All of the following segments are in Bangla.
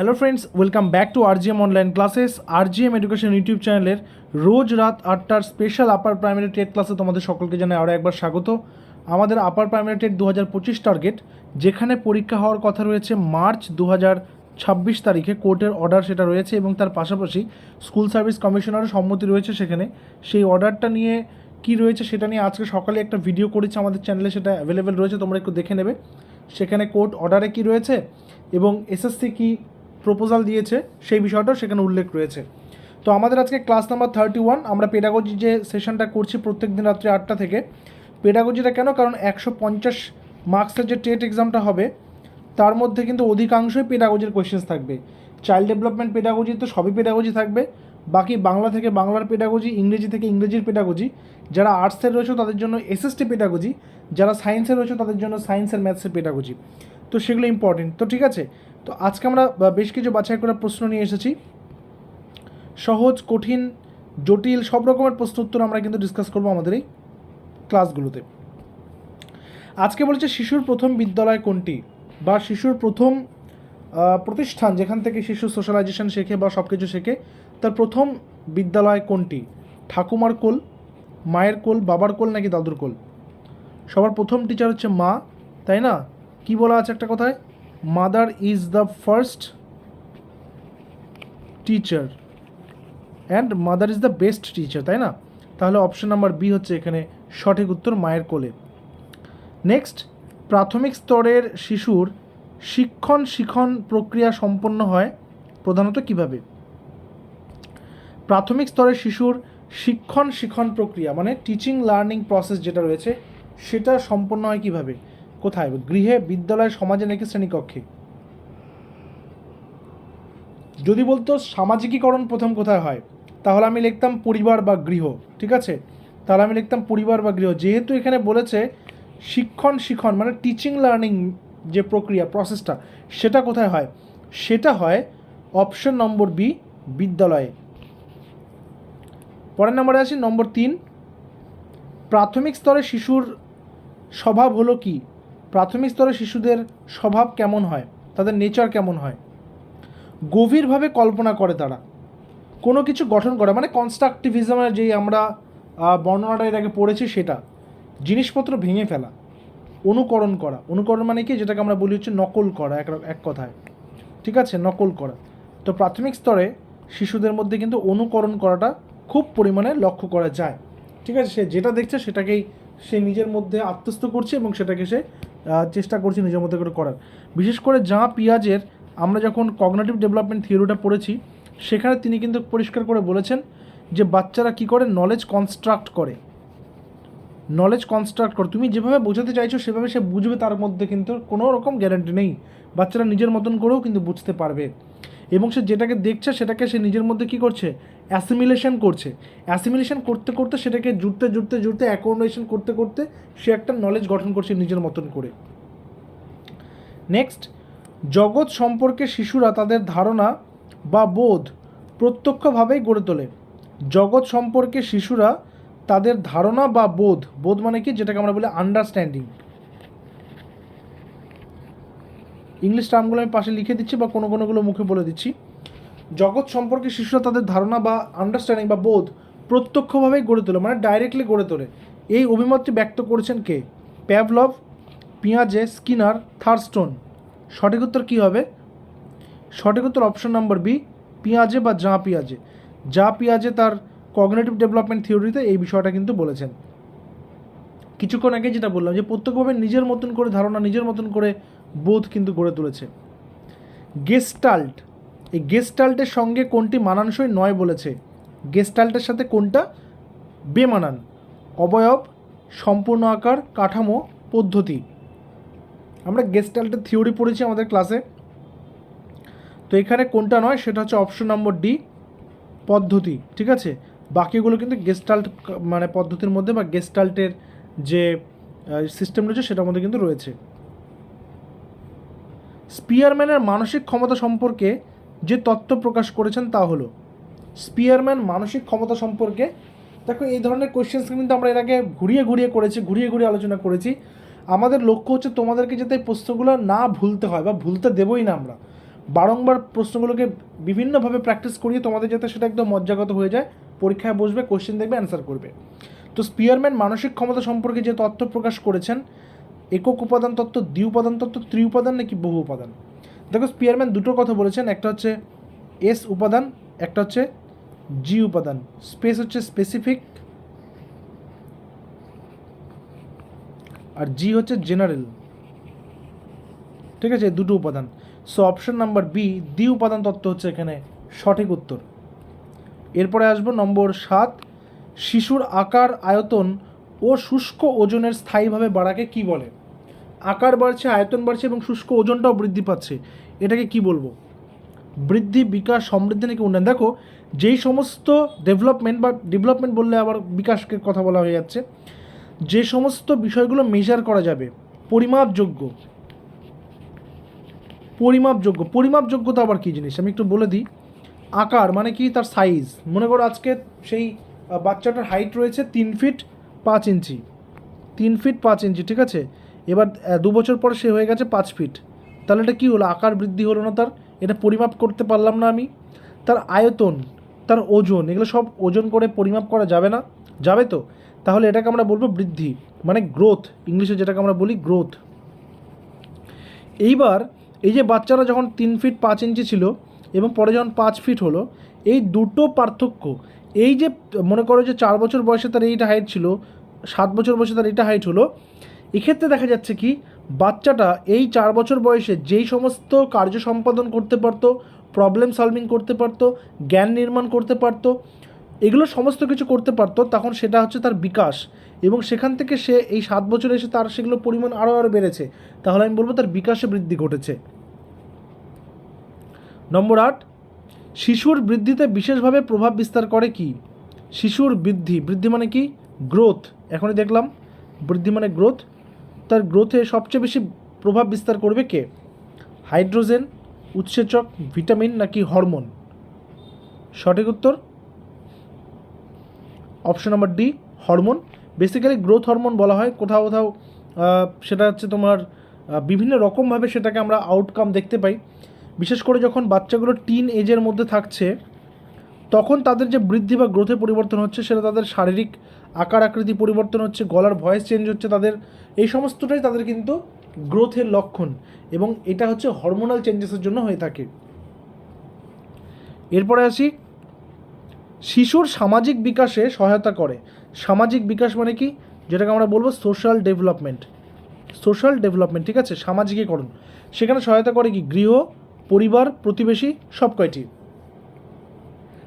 Hello friends welcome back to RGM online classes RGM education YouTube চ্যানেলের রোজ রাত আটটার স্পেশাল আপার প্রাইমারি টেট ক্লাসে তোমাদের সকলকে জানাই আরও একবার স্বাগত। আমাদের আপার প্রাইমারি টেট দু হাজার পঁচিশ টার্গেট যেখানে পরীক্ষা হওয়ার কথা রয়েছে মার্চ দু হাজার ছাব্বিশ তারিখে কোর্টের অর্ডার সেটা রয়েছে এবং তার পাশাপাশি স্কুল সার্ভিস কমিশনারও সম্মতি রয়েছে সেখানে। সেই অর্ডারটা নিয়ে কি রয়েছে সেটা নিয়ে আজকে সকালে একটা ভিডিও করেছে আমাদের চ্যানেলে সেটা অ্যাভেলেবেল রয়েছে, তোমরা একটু দেখে নেবে। সেখানে কোর্ট অর্ডারে কি রয়েছে এবং এসএসসি কি প্রপোজাল দিয়েছে, সেই বিষয়টাও সেখানে উল্লেখ রয়েছে। তো আমাদের আজকে ক্লাস নাম্বার থার্টি ওয়ান আমরা পেডাগজি যে সেশনটা করছি প্রত্যেক দিন রাত্রি আটটা থেকে পেডাগজিটা কেন? কারণ একশো পঞ্চাশ মার্কসের যে টেট এক্সামটা হবে, তার মধ্যে কিন্তু অধিকাংশই পেডাগজির কোয়েশ্চেন্স থাকবে। চাইল্ড ডেভেলপমেন্ট পেডাগজি তো সবই পেডাগজি থাকবে, বাকি বাংলা থেকে বাংলার পেডাগজি ইংরেজি থেকে ইংরেজির পেডাগজি যারা আর্টসের রয়েছে তাদের জন্য এসএসটি পেডাগজি যারা সায়েন্সের রয়েছে তাদের জন্য সায়েন্সের ম্যাথসের পেডাগজি তো সেগুলো ইম্পর্টেন্ট তো ঠিক আছে? তো আজকে আমরা বেশ কিছু বাছাই করা প্রশ্ন নিয়ে এসেছি। সহজ, কঠিন, জটিল, সব রকমের প্রশ্ন উত্তর আমরা কিন্তু ডিসকাস করব আমাদের এই ক্লাসগুলোতে আজকে বলছে, শিশুর প্রথম বিদ্যালয় কোনটি? বা শিশুর প্রথম প্রতিষ্ঠান যেখান থেকে শিশু সোশ্যালাইজেশন শেখে বা সব কিছু শেখে, তার প্রথম বিদ্যালয় কোনটি? ঠাকুমার কোল, মায়ের কোল, বাবার কোল নাকি দাদুর কোল? সবার প্রথম টিচার হচ্ছে মা, তাই না? কি বলা আছে একটা কথায়? Mother is the first teacher and mother is the best teacher তাই না? তাহলে অপশন নাম্বার বি হচ্ছে এখানে সঠিক উত্তর মায়ের কোলে। নেক্সট প্রাথমিক স্তরের শিশুর শিক্ষণ শিখন প্রক্রিয়া সম্পন্ন হয় প্রধানত কীভাবে? প্রাথমিক স্তরের শিশুর শিক্ষণ শিখন প্রক্রিয়া মানে টিচিং লার্নিং প্রসেস যেটা রয়েছে, সেটা সম্পন্ন হয় কীভাবে? কোথায়? গৃহে, বিদ্যালয়, সমাজে নাকি শ্রেণীকক্ষে? যদি বলতো সামাজিকীকরণ প্রথম কোথায় হয়? তাহলে আমি লিখতাম পরিবার বা গৃহ, ঠিক আছে? তাহলে আমি লিখতাম পরিবার বা গৃহ। যেহেতু এখানে বলেছে শিক্ষণ শিখন মানে টিচিং লার্নিং যে প্রক্রিয়া প্রসেসটা সেটা কোথায় হয়? সেটা হয় অপশন নম্বর বি বিদ্যালয়ে। পরের নম্বরে আছি নম্বর তিন। প্রাথমিক স্তরে শিশুর স্বভাব হলো কি? প্রাথমিক স্তরে শিশুদের স্বভাব কেমন হয়? তাদের নেচার কেমন হয়? গভীরভাবে কল্পনা করে তারা। কোনো কিছু গঠন করা মানে কনস্ট্রাকটিভিজমের যেই আমরা বর্ণনাটা আগে পড়েছি সেটা, জিনিসপত্র ভেঙে ফেলা, অনুকরণ করা। অনুকরণ মানে কি? যেটাকে আমরা বলি হচ্ছে নকল করা, এক এক কথায়। ঠিক আছে? নকল করা। তো প্রাথমিক স্তরে শিশুদের মধ্যে কিন্তু অনুকরণ করাটা খুব পরিমাণে লক্ষ্য করা যায়। ঠিক আছে? সে যেটা দেখছে সেটাকেই সে নিজের মধ্যে আত্মস্থ করছে এবং সেটাকে সে চেষ্টা করছি নিজের মধ্যে করে করার। বিশেষ করে যা পিয়াজের, আমরা যখন কগনেটিভ ডেভেলপমেন্ট থিওরিটা পড়েছি, সেখানে তিনি কিন্তু পরিষ্কার করে বলেছেন যে বাচ্চারা কি করে? নলেজ কনস্ট্রাক্ট করে। নলেজ কনস্ট্রাক্ট করে। তুমি যেভাবে বোঝাতে চাইছো, সেভাবে সে বুঝবে, তার মধ্যে কিন্তু কোনো রকম গ্যারান্টি নেই। বাচ্চারা নিজের মতন করেও কিন্তু বুঝতে পারবে। এবং সে যেটাকে দেখছে, সেটাকে সে নিজের মধ্যে কি করছে? অ্যাসিমিলেশন করছে। অ্যাসিমিলেশন করতে করতে সেটাকে জুড়তে জুড়তে জুড়তে অ্যাকোমোডেশন করতে করতে সে একটা নলেজ গঠন করছে নিজের মতন করে। নেক্সট জগৎ সম্পর্কে শিশুরা তাদের ধারণা বা বোধ প্রত্যক্ষভাবেই গড়ে তোলে। জগৎ সম্পর্কে শিশুরা তাদের ধারণা বা বোধ বোধ মানে কি? যেটাকে আমরা বলি আন্ডারস্ট্যান্ডিং ইংলিশ টার্মগুলো আমি পাশে লিখে দিচ্ছি বা কোনো কোনোগুলো মুখে বলে দিচ্ছি। জগৎ সম্পর্কে শিশুরা তাদের ধারণা বা আন্ডারস্ট্যান্ডিং বা বোধ প্রত্যক্ষভাবেই গড়ে তোলে মানে ডাইরেক্টলি গড়ে তোলে। এই অভিমতটি ব্যক্ত করেছেন কে? প্যাভলভ পিঁয়াজে স্কিনার থার্স্টোন সঠিক উত্তর কী হবে? সঠিক উত্তর অপশন নম্বর বি পিঁয়াজে বা যা পিঁয়াজে যা পিঁয়াজে তার কগনেটিভ ডেভেলপমেন্ট থিওরিতে এই বিষয়টা কিন্তু বলেছেন। কিছুক্ষণ আগে যেটা বললাম যে প্রত্যক্ষভাবে নিজের মতন করে ধারণা, নিজের মতন করে বোধ কিন্তু গড়ে তুলেছে। গেস্টাল্ট এই গেস্টাল্টের সঙ্গে কোনটি মানানসই নয় বলেছে। গেস্টাল্টের সাথে কোনটা? বেমানান। অবয়ব, সম্পূর্ণ আকার, কাঠামো, পদ্ধতি। আমরা গেস্টাল্টের থিওরি পড়েছি আমাদের ক্লাসে তো এখানে কোনটা নয়, সেটা হচ্ছে অপশন নম্বর ডি পদ্ধতি, ঠিক আছে? বাকিগুলো কিন্তু গেস্টাল্ট মানে পদ্ধতির মধ্যে বা গেস্টাল্টের যে সিস্টেম রয়েছে, সেটার মধ্যে কিন্তু রয়েছে। স্পিয়ারম্যানের মানসিক ক্ষমতা সম্পর্কে যে তত্ত্ব প্রকাশ করেছেন তা হলো, স্পিয়ারম্যান মানসিক ক্ষমতা সম্পর্কে, দেখো এই ধরনের কোয়েশ্চেন্স কিন্তু আমরা এর আগে ঘুরিয়ে ঘুরিয়ে করেছি, ঘুরিয়ে ঘুরিয়ে আলোচনা করেছি। আমাদের লক্ষ্য হচ্ছে তোমাদেরকে যাতে এই প্রশ্নগুলো না ভুলতে হয় বা ভুলতে দেবই না আমরা। বারংবার প্রশ্নগুলোকে বিভিন্নভাবে প্র্যাকটিস করিয়ে তোমাদের যাতে সেটা একদম মজ্জাগত হয়ে যায়, পরীক্ষায় বসবে কোশ্চেন দেখবে অ্যান্সার করবে। তো স্পিয়ারম্যান মানসিক ক্ষমতা সম্পর্কে যে তথ্য প্রকাশ করেছেন একক উপাদান তত্ত্ব দ্বি উপাদান তত্ত্ব ত্রি উপাদান নাকি বহু উপাদান দেখো স্পিয়ারম্যান দুটো কথা বলেছেন, একটা হচ্ছে এস উপাদান, একটা হচ্ছে জি উপাদান। স্পেস হচ্ছে স্পেসিফিক আর জি হচ্ছে জেনারেল ঠিক আছে, দুটো উপাদান। সো অপশন নাম্বার বি দ্বি উপাদান তত্ত্ব হচ্ছে এখানে সঠিক উত্তর। এরপরে আসব নম্বর সাত, শিশুর আকার, আয়তন ও শুষ্ক ওজনের স্থায়ীভাবে বাড়াকে কি বলে? আকার বাড়ছে, আয়তন বাড়ছে এবং শুষ্ক ওজনটাও বৃদ্ধি পাচ্ছে। এটাকে কি বলব? বৃদ্ধি, বিকাশ, সমৃদ্ধি নাকি উন্নয়ন? দেখো, যেই সমস্ত ডেভেলপমেন্ট বা ডেভেলপমেন্ট বললে আবার বিকাশকে কথা বলা হয়ে যাচ্ছে, যে সমস্ত বিষয়গুলো মেজার করা যাবে, পরিমাপযোগ্য। পরিমাপযোগ্য। পরিমাপযোগ্যতা আবার কী জিনিস? আমি একটু বলে দিই। আকার মানে কি? তার সাইজ মনে করো আজকে সেই বাচ্চাটার হাইট রয়েছে তিন ফিট পাঁচ ইঞ্চি। তিন ফিট পাঁচ ইঞ্চি, ঠিক আছে? এবার দু বছর পর সে হয়ে গেছে পাঁচ ফিট তাহলে এটা কী হলো? আকার বৃদ্ধি হলো না তার? এটা পরিমাপ করতে পারলাম না আমি। তার আয়তন, তার ওজন, এগুলো সব ওজন করে পরিমাপ করা যাবে না। যাবে তো? তাহলে এটাকে আমরা বলব বৃদ্ধি মানে গ্রোথ ইংলিশে যেটাকে আমরা বলি গ্রোথ এইবার, এই যে বাচ্চারা যখন তিন ফিট পাঁচ ইঞ্চি ছিল এবং পরে যখন পাঁচ ফিট হলো, এই দুটো পার্থক্য, এই যে মনে করো যে চার বছর বয়সে তার এইটা হাইট ছিল, সাত বছর বয়সে তার এইটা হাইট হলো এক্ষেত্রে দেখা যাচ্ছে কি, বাচ্চাটা এই চার বছর বয়সে যেই সমস্ত কার্য সম্পাদন করতে পারতো প্রবলেম সলভিং করতে পারতো, জ্ঞান নির্মাণ করতে পারতো, এগুলো সমস্ত কিছু করতে পারতো, তখন সেটা হচ্ছে তার বিকাশ। এবং সেখান থেকে সে এই সাত বছরে এসে তার সেগুলো পরিমাণ আরও আরও বেড়েছে। তাহলে আমি বলব তার বিকাশে বৃদ্ধি ঘটেছে। নম্বর আট, শিশুর বৃদ্ধিতে বিশেষভাবে প্রভাব বিস্তার করে কি? শিশুর বৃদ্ধি বৃদ্ধি মানে কি? গ্রোথ এখনই দেখলাম, বৃদ্ধি মানে গ্রোথ তার গ্রোথে সবচেয়ে বেশি প্রভাব বিস্তার করবে কে? হাইড্রোজেন, উৎসেচক, ভিটামিন নাকি হরমোন? সঠিক উত্তর? Option number D, hormone. Basically growth hormone বলা হয়। কোথাও কোথাও সেটা হচ্ছে তোমার বিভিন্ন রকমভাবে সেটাকে আমরা আউটকাম দেখতে পাই। বিশেষ করে যখন বাচ্চাগুলো টিন এজের মধ্যে থাকছে, তখন তাদের যে বৃদ্ধি বা গ্রোথে পরিবর্তন হচ্ছে, সেটা তাদের শারীরিক আকার আকৃতি পরিবর্তন হচ্ছে, গলার ভয়েস চেঞ্জ হচ্ছে তাদের। এই সমস্তটাই তাদের কিন্তু গ্রোথের লক্ষণ এবং এটা হচ্ছে হরমোনাল চেঞ্জেসের জন্য হয়ে থাকে। এরপরে আসি, শিশুর সামাজিক বিকাশে সহায়তা করে। সামাজিক বিকাশ মানে কি? যেটাকে আমরা বলব সোশ্যাল ডেভেলপমেন্ট সোশ্যাল ডেভেলপমেন্ট ঠিক আছে? সামাজিকীকরণ। সেখানে সহায়তা করে কি? গৃহ, পরিবার, প্রতিবেশী সব কয়টি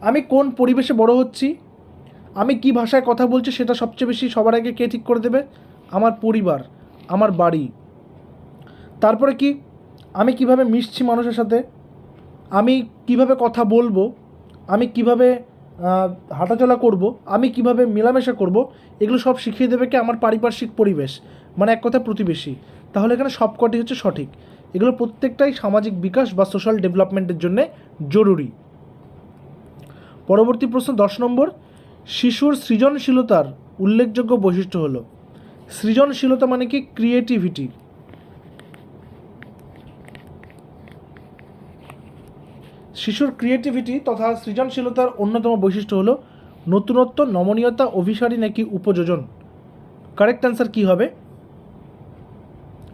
আমি কোন পরিবেশে বড় হচ্ছি? আমি কি ভাষায় কথা বলছি সেটা সবচেয়ে বেশি সবার আগে কে ঠিক করে দেবে? আমার পরিবার, আমার বাড়ি। তারপরে কি? আমি কীভাবে মিশছি মানুষের সাথে? আমি কীভাবে কথা বলব? আমি কীভাবে হাঁটাচলা করব? আমি কীভাবে মেলামেশা করব? এগুলো সব শিখিয়ে দেবে কি? আমার পারিপার্শ্বিক পরিবেশ। মানে এক কথা প্রতিবেশী। তাহলে এখানে সবকটি হচ্ছে সঠিক। এগুলো প্রত্যেকটাই সামাজিক বিকাশ বা সোশ্যাল ডেভেলপমেন্টের জন্য জরুরি। পরবর্তী প্রশ্ন দশ নম্বর। শিশুর সৃজনশীলতার উল্লেখযোগ্য বৈশিষ্ট্য হলো, সৃজনশীলতা মানে কি? ক্রিয়েটিভিটি শিশুর ক্রিয়েটিভিটি তথা সৃজনশীলতার অন্যতম বৈশিষ্ট্য হলো, নতুনত্ব, নমনীয়তা, অভিসারী নাকি উপযোজন। কারেক্ট অ্যান্সার কী হবে?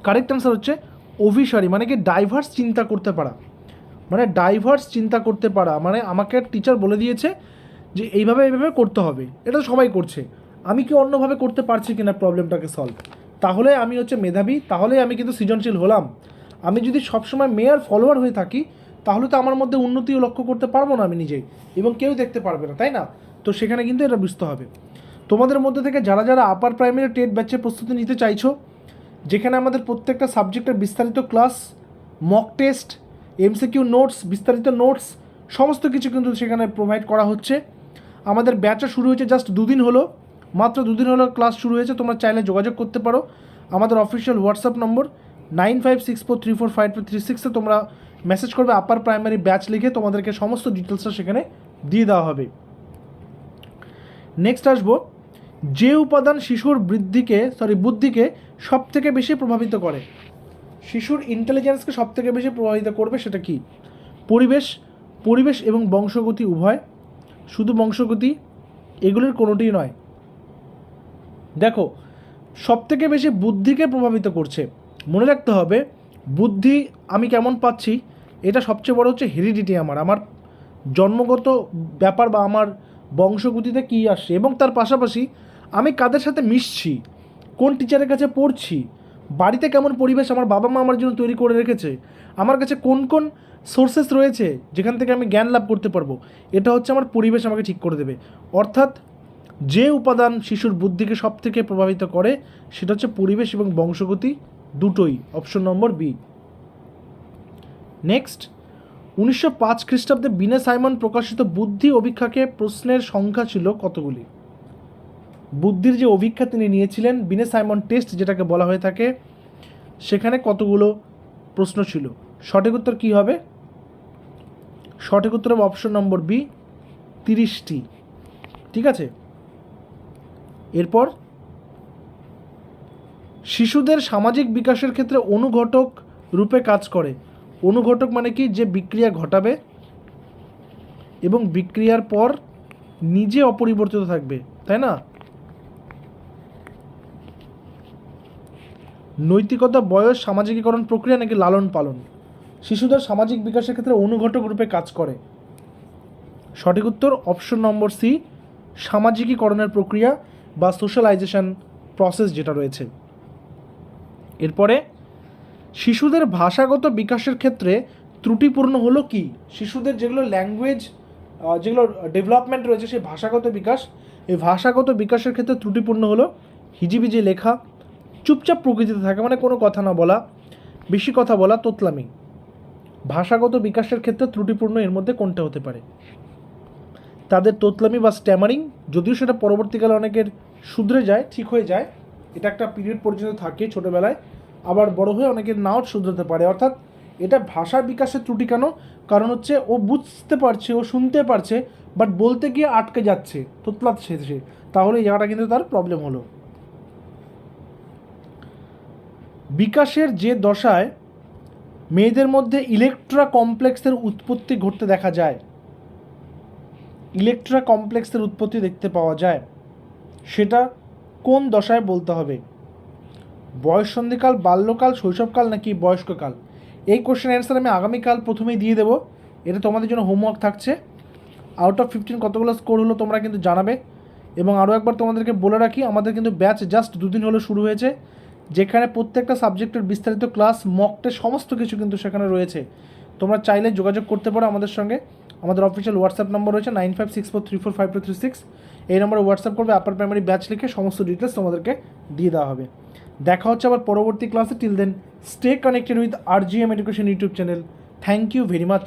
কারেক্ট অ্যান্সার হচ্ছে অভিসারী মানে কি? ডাইভার্স চিন্তা করতে পারা। মানে ডাইভার্স চিন্তা করতে পারা মানে আমাকে টিচার বলে দিয়েছে যে এইভাবে এইভাবে করতে হবে। এটা সবাই করছে। আমি কি অন্যভাবে করতে পারছি কিনা প্রবলেমটাকে সলভ তাহলে আমি হচ্ছে মেধাবী, তাহলে আমি কিন্তু সৃজনশীল হলাম। আমি যদি সবসময় মেয়ার ফলোয়ার হয়ে থাকি, তাহলে তো আমার মধ্যে উন্নতিও লক্ষ্য করতে পারব না আমি নিজেই এবং কেউ দেখতে পারবে না, তাই না? তো সেখানে কিন্তু এটা বুঝতে হবে। তোমাদের মধ্যে থেকে যারা যারা আপার প্রাইমারি টেট ব্যাচের প্রস্তুতি নিতে চাইছো, যেখানে আমাদের প্রত্যেকটা সাবজেক্টের বিস্তারিত class mock test MCQ notes বিস্তারিত নোটস সমস্ত কিছু কিন্তু সেখানে প্রোভাইড করা হচ্ছে। আমাদের ব্যাচও শুরু হয়েছে জাস্ট দুদিন হলো। মাত্র দুদিন হলো ক্লাস শুরু হয়েছে, তোমরা চাইলে যোগাযোগ করতে পারো। আমাদের official WhatsApp number nine five six four three four five two three সিক্সে তোমরা মেসেজ করবে আপার প্রাইমারি ব্যাচ লিখে তোমাদেরকে সমস্ত ডিটেলসটা সেখানে দিয়ে দেওয়া হবে। নেক্সট আসব, যে উপাদান শিশুর বৃদ্ধিকে সরি বুদ্ধিকে সব থেকে বেশি প্রভাবিত করে, শিশুর ইন্টেলিজেন্সকে সব থেকে বেশি প্রভাবিত করবে সেটা কি? পরিবেশ পরিবেশ এবং বংশগতি উভয়। শুধু বংশগতি, এগুলির কোনোটিই নয়। দেখো, সবথেকে বেশি বুদ্ধিকে প্রভাবিত করছে। মনে রাখতে হবে, বুদ্ধি আমি কেমন পাচ্ছি, এটা সবচেয়ে বড় হচ্ছে হেরিডিটি আমার আমার জন্মগত ব্যাপার বা আমার বংশগতিতে কী আসছে এবং তার পাশাপাশি আমি কাদের সাথে মিশছি, কোন টিচারের কাছে পড়ছি বাড়িতে কেমন পরিবেশ আমার বাবা মা আমার জন্য তৈরি করে রেখেছে? আমার কাছে কোন কোন সোর্সেস রয়েছে যেখান থেকে আমি জ্ঞান লাভ করতে পারব? এটা হচ্ছে আমার পরিবেশ আমাকে ঠিক করে দেবে। অর্থাৎ যে উপাদান শিশুর বুদ্ধিকে সব থেকে প্রভাবিত করে, সেটা হচ্ছে পরিবেশ এবং বংশগতি দুটোই। অপশন নম্বর বি নেক্সট উনিশশো পাঁচ খ্রিস্টাব্দে বিনে সাইমন প্রকাশিত বুদ্ধি অভিক্ষাকে প্রশ্নের সংখ্যা ছিল কতগুলি? বুদ্ধির যে অভিক্ষা তিনি নিয়েছিলেন, বিনে সাইমন টেস্ট যেটাকে বলা হয়ে থাকে, সেখানে কতগুলো প্রশ্ন ছিল? সঠিক উত্তর কী হবে? সঠিক উত্তর হবে অপশন নম্বর বি, তিরিশটি। ঠিক আছে? এরপর, শিশুদের সামাজিক বিকাশের ক্ষেত্রে অনুঘটক রূপে কাজ করে। অনুঘটক মানে কি? যে বিক্রিয়া ঘটাবে এবং বিক্রিয়ার পর নিজে অপরিবর্তিত থাকবে, তাই না? নৈতিকতা, বয়স, সামাজিকীকরণ প্রক্রিয়া নাকি লালন পালন? শিশুদের সামাজিক বিকাশের ক্ষেত্রে অনুঘটক রূপে কাজ করে। সঠিক উত্তর অপশন নম্বর সি সামাজিকীকরণের প্রক্রিয়া বা সোশ্যালাইজেশন প্রসেস যেটা রয়েছে। এরপরে, শিশুদের ভাষাগত বিকাশের ক্ষেত্রে ত্রুটিপূর্ণ হলো কি? শিশুদের যেগুলো ল্যাঙ্গুয়েজ যেগুলো ডেভেলপমেন্ট রয়েছে, সেই ভাষাগত বিকাশ, এই ভাষাগত বিকাশের ক্ষেত্রে ত্রুটিপূর্ণ হলো হিজিবিজি লেখা চুপচাপ প্রকৃতিতে থাকে মানে কোনো কথা না বলা, বেশি কথা বলা তোতলামি। ভাষাগত বিকাশের ক্ষেত্রে ত্রুটিপূর্ণ এর মধ্যে কোনটা হতে পারে? তাদের তোতলামি বা স্ট্যামারিং যদিও সেটা পরবর্তীকালে অনেকের শুধরে যায়, ঠিক হয়ে যায়, এটা একটা পিরিয়ড পর্যন্ত থাকে ছোটোবেলায়, আবার বড় হয়ে অনেকের নাও শুধরাতে পারে। অর্থাৎ এটা ভাষার বিকাশের ত্রুটি কেন? কারণ হচ্ছে ও বুঝতে পারছে, ও শুনতে পারছে বাট বলতে গিয়ে আটকে যাচ্ছে, তোতলাচ্ছে সে। তাহলে এই জায়গাটা কিন্তু তার প্রবলেম হলো। বিকাশের যে দশায় মেয়েদের মধ্যে ইলেকট্রা কমপ্লেক্সের উৎপত্তি ঘটতে দেখা যায়। ইলেকট্রা কমপ্লেক্সের উৎপত্তি দেখতে পাওয়া যায়। সেটা কোন দশায় বলতে হবে? বয়ঃসন্ধিকাল, বাল্যকাল, শৈশবকাল নাকি বয়স্ককাল? এই কোশ্চেন অ্যান্সার আমি আগামীকাল প্রথমেই দিয়ে দেবো। এটা তোমাদের জন্য হোমওয়ার্ক থাকছে। আউট অফ ফিফটিন কতগুলো স্কোর হলো তোমরা কিন্তু জানাবে। এবং আরও একবার তোমাদেরকে বলে রাখি, আমাদের কিন্তু ব্যাচ জাস্ট দুদিন হলো শুরু হয়েছে। যেখানে প্রত্যেকটা সাবজেক্টের বিস্তারিত ক্লাস মকটে সমস্ত কিছু কিন্তু সেখানে রয়েছে। তোমরা চাইলে যোগাযোগ করতে পারো আমাদের সঙ্গে। আমাদের অফিসিয়াল হোয়াটসঅ্যাপ নম্বর রয়েছে nine five six four three four five two three six. এই নম্বরে হোয়াটসঅ্যাপ করবে আপার প্রাইমারি ব্যাচ লিখে সমস্ত ডিটেলস তোমাদেরকে দিয়ে দেওয়া হবে। দেখা হচ্ছে আবার পরবর্তী ক্লাসে till then stay connected with R G M education YouTube channel thank you very much